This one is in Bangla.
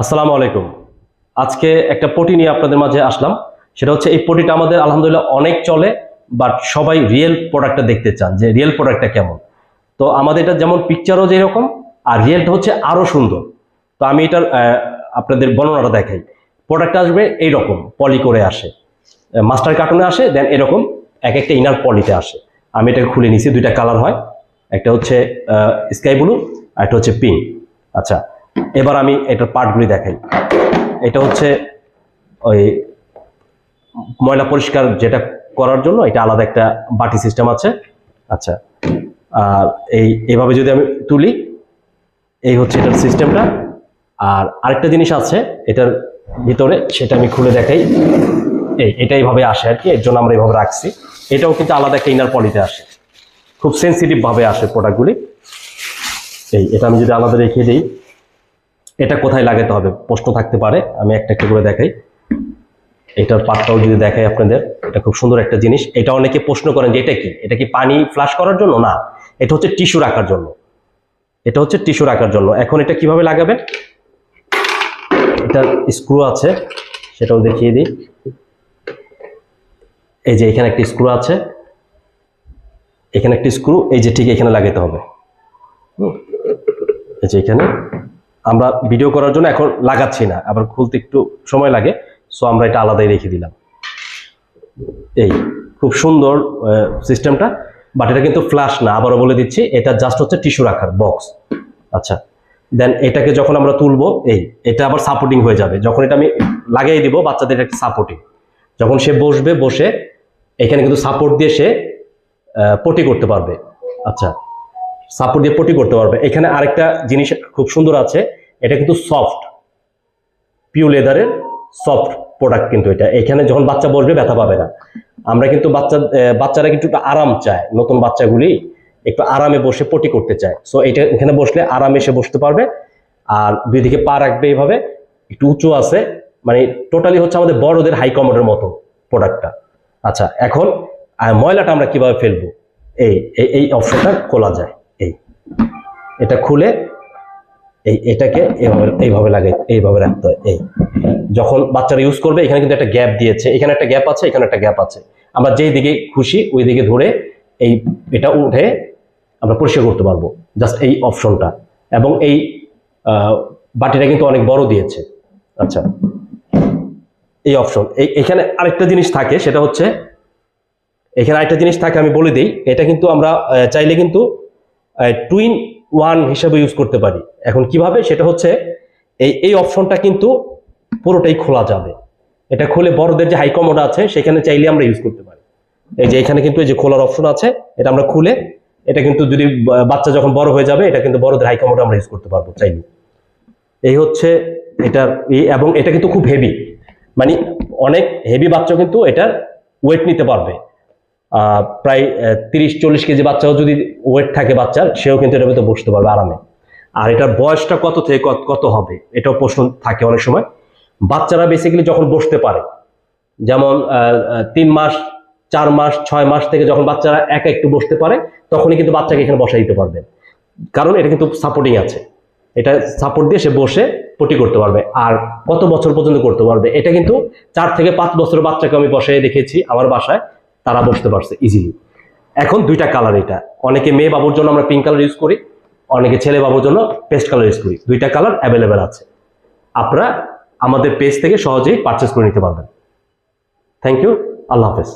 আসসালামু আলাইকুম। আজকে একটা পটি নিয়ে আপনাদের মাঝে আসলাম। সেটা হচ্ছে এই পটিটা আমাদের আলহামদুলিল্লাহ অনেক চলে, বাট সবাই রিয়েল প্রোডাক্টটা দেখতে চান যে রিয়েল প্রোডাক্টটা কেমন। তো আমাদের এটা যেমন পিকচারও যেরকম, আর রিয়েলটা হচ্ছে আরও সুন্দর। তো আমি এটার আপনাদের বর্ণনাটা দেখাই। প্রোডাক্টটা আসবে এইরকম, পলি করে আসে। মাস্টার কার্টুনে আসে, দেন এরকম এক একটা ইনার পলিতে আসে। আমি এটাকে খুলে নিছি, দুইটা কালার হয়। একটা হচ্ছে স্কাই ব্লু, আর একটা হচ্ছে পিঙ্ক। আচ্ছা এবার আমি এটার পার্টগুলি দেখাই। এটা হচ্ছে ওই ময়লা পরিষ্কার যেটা করার জন্য এটা আলাদা একটা বাটি সিস্টেম আছে। আচ্ছা আর এই, এভাবে যদি আমি তুলি, এই হচ্ছে এটার সিস্টেমটা আর আরেকটা জিনিস আছে, এটার ভিতরে সেটা আমি খুলে দেখাই। এই, এটা এইভাবে আসে আর কি, এর জন্য আমরা এইভাবে রাখছি। এটাও কিন্তু আলাদা একটা ইনার পলিতে আসে। খুব সেন্সিটিভ ভাবে আসে প্রোডাক্টগুলি এই, এটা আমি যদি আলাদা রেখে দিই। এটা কোথায় লাগাতে হবে? প্রশ্ন থাকতে পারে, আমি একটা একটা করে দেখাই। এটার পাটটাও যদি দেখাই আপনাদের, এটা খুব সুন্দর একটা জিনিস। এটা অনেকে প্রশ্ন করেন যে এটা কি? এটা কি পানি ফ্লাশ করার জন্য? না। এটা হচ্ছে টিস্যু রাখার জন্য। এটা হচ্ছে টিস্যু রাখার জন্য। এখন এটা কীভাবে লাগাবেন? এটার স্ক্রু আছে, সেটাও দেখিয়ে দিই। এই যে এখানে একটা স্ক্রু আছে। এখানে একটা স্ক্রু এই যে ঠিক এখানে লাগাতে হবে। এই যে এখানে। আমরা ভিডিও করার জন্য এখন লাগাচ্ছি না, আবার খুলতে একটু সময় লাগে সো আমরা এটা আলাদাই রেখে দিলাম। এই, খুব সুন্দর সিস্টেমটা বাট এটা কিন্তু ফ্ল্যাশ না, আবারও বলে দিচ্ছি, এটা জাস্ট হচ্ছে টিস্যু রাখার বক্স আচ্ছা দেন এটাকে যখন আমরা তুলবো, এই, এটা আবার সাপোর্টিং হয়ে যাবে, যখন এটা আমি লাগিয়ে দিব, বাচ্চাদের একটা সাপোর্টিং যখন সে বসবে, বসে, এখানে কিন্তু সাপোর্ট দিয়ে সে পটি করতে পারবে। আচ্ছা সাপোর্ট দিয়ে পটি করতে পারবে। এখানে আরেকটা জিনিস খুব সুন্দর আছে, এটা কিন্তু সফট পিউ লেদারের সফট প্রোডাক্ট কিন্তু এটা। এখানে যখন বাচ্চা বসবে, ব্যথা পাবে না। আমরা কিন্তু বাচ্চা বাচ্চারা কিন্তু একটু আরাম চায়, নতুন বাচ্চাগুলি একটু আরামে বসে পটি করতে চায়। সো এটা এখানে বসলে আরামে সে বসতে পারবে। আর দুই দিকে পা রাখবে এইভাবে, একটু উঁচু আছে মানে টোটালি হচ্ছে আমাদের বড়দের হাই কমোডের মতো প্রোডাক্টটা আচ্ছা এখন ময়লাটা আমরা কীভাবে ফেলব? এই, এই- অপশনটা খোলা যায়। এটা খুলে এই এটাকে এইভাবে এইভাবে লাগে এইভাবে রাখতে হয়, এই। যখন বাচ্চারা ইউজ করবে, এখানে কিন্তু একটা গ্যাপ দিয়েছে। এখানে একটা গ্যাপ আছে, এখানে একটা গ্যাপ আছে। আমরা যেই দিকে খুশি, ওই দিকে ধরে এই এটা উঠে আমরা পরিষ্কার করতে পারব জাস্ট এই অপশনটা এবং এই বাটিটা কিন্তু অনেক বড় দিয়েছে। আচ্ছা। এই অপশন এই, এখানে আরেকটা জিনিস থাকে, সেটা হচ্ছে, এখানে আরেকটা জিনিস থাকে, আমি বলে দিই। এটা কিন্তু আমরা চাইলে কিন্তু টুইন ওয়ান হিসেবে ইউজ করতে পারি। এখন কীভাবে? সেটা হচ্ছে এই এই অপশনটা কিন্তু পুরোটাই খোলা যাবে। এটা খুলে বড়দের যে হাইকমোড আছে, সেখানে চাইলে আমরা ইউজ করতে পারি। এই যে এখানে কিন্তু এই যে খোলার অপশন আছে, এটা আমরা খুলে, এটা কিন্তু যদি বাচ্চা যখন বড় হয়ে যাবে, এটা কিন্তু বড়দের হাইকমোড আমরা ইউজ করতে পারব চাইলে। এই হচ্ছে এটার এবং এটা কিন্তু খুব হেভি মানে অনেক হেভি বাচ্চা কিন্তু এটার ওয়েট নিতে পারবে। প্রায় তিরিশ, চল্লিশ কেজি বাচ্চাও যদি ওয়েট থাকে বাচ্চার, সেও কিন্তু এটার ভিতরে বসতে পারবে আরামে। আর এটার বয়সটা কত থেকে কত- হবে? এটাও প্রশ্ন থাকে অনেক সময়। বাচ্চারা বেসিক্যালি যখন বসতে পারে, যেমন তিন মাস, চার মাস, ছয় মাস থেকে যখন বাচ্চারা একা একটু বসতে পারে, তখনই কিন্তু বাচ্চাকে এখানে বসাই দিতে পারবেন কারণ এটা কিন্তু সাপোর্টিং আছে। এটা সাপোর্ট দিয়ে সে বসে পটি করতে পারবে। আর কত বছর পর্যন্ত করতে পারবে? এটা কিন্তু চার থেকে পাঁচ বছর বাচ্চাকে আমি বসে দেখেছি আমার বাসায়। তারা বসতে পারছে ইজিলি এখন দুইটা কালার এটা। অনেকে মেয়ে বাবুর জন্য আমরা পিঙ্ক কালার ইউজ করি, অনেকে ছেলে বাবুর জন্য পেস্ট কালার ইউজ করি। দুইটা কালার অ্যাভেলেবেল আছে। আপনারা আমাদের পেজ থেকে সহজেই পারচেস করে নিতে পারবেন। থ্যাংক ইউ আল্লাহ হাফেজ।